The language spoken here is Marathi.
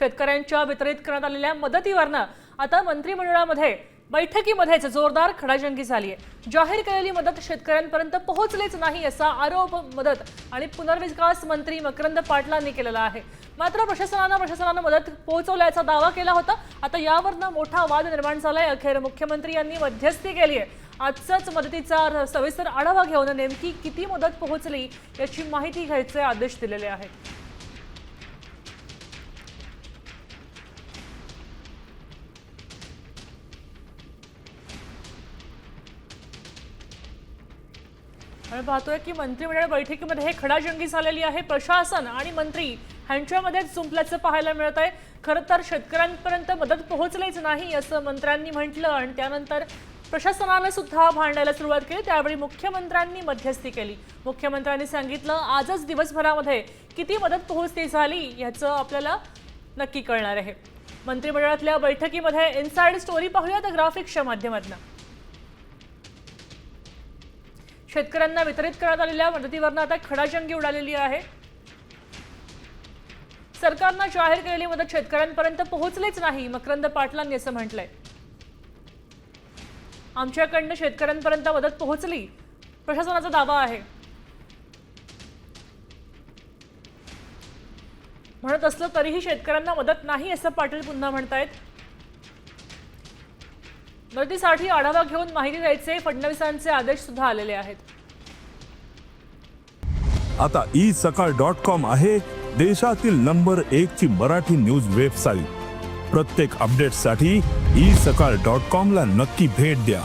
शेतकऱ्यांच्या वितरित करण्यात आलेल्या मदतीवरनं आता मंत्रिमंडळामध्ये बैठकीमध्येच जोरदार खडाजंगी झाली आहे जाहीर केलेली मदत शेतकऱ्यांपर्यंत पोहोचलीच नाही असा आरोप मदत आणि पुनर्विकास मंत्री मकरंद पाटलांनी केलेला आहे. मात्र प्रशासनानं प्रशासनानं मदत पोहोचवल्याचा दावा केला होता. आता यावरनं मोठा वाद निर्माण झालाय. अखेर मुख्यमंत्री यांनी मध्यस्थी केली आहे आजचाच मदतीचा सविस्तर आढावा घेऊन नेमकी किती मदत पोहोचली याची माहिती घ्यायचे आदेश दिलेले आहेत. आणि पाहतोय की मंत्रिमंडळ बैठकीमध्ये हे खडाजंगी झालेली आहे. प्रशासन आणि मंत्री ह्यांच्यामध्येच जुंपल्याचं पाहायला मिळत आहे. खरं तर शेतकऱ्यांपर्यंत मदत पोहोचलीच नाही असं मंत्र्यांनी म्हटलं आणि त्यानंतर प्रशासनाने सुद्धा भांडायला सुरुवात केली. त्यावेळी मुख्यमंत्र्यांनी मध्यस्थी केली. मुख्यमंत्र्यांनी सांगितलं आजच दिवसभरामध्ये किती मदत पोहोचती झाली याचं आपल्याला नक्की कळणार आहे. मंत्रिमंडळातल्या बैठकीमध्ये इनसाइड स्टोरी पाहूया तर ग्राफिक्सच्या माध्यमातून. शेतकऱ्यांना वितरित करण्यात आलेल्या मदतीवरनं आता खडाजंगी उडालेली आहे. सरकारनं जाहीर केलेली मदत शेतकऱ्यांपर्यंत पोहोचलीच नाही मकरंद पाटलांनी असं म्हटलंय. आमच्याकडनं शेतकऱ्यांपर्यंत मदत पोहोचली प्रशासनाचा दावा आहे. म्हणत असलं तरीही शेतकऱ्यांना मदत नाही असं पाटील पुन्हा म्हणतायत. मदतीसाठी आढावा घेऊन माहिती द्यायचे फडणवीसांचे आदेश सुद्धा आलेले आहेत. आता ई सकाळ डॉट कॉम आहे देशातील नंबर एक ची मराठी न्यूज वेबसाईट. प्रत्येक अपडेटसाठी ई सकाळ डॉट कॉम ला नक्की भेट द्या.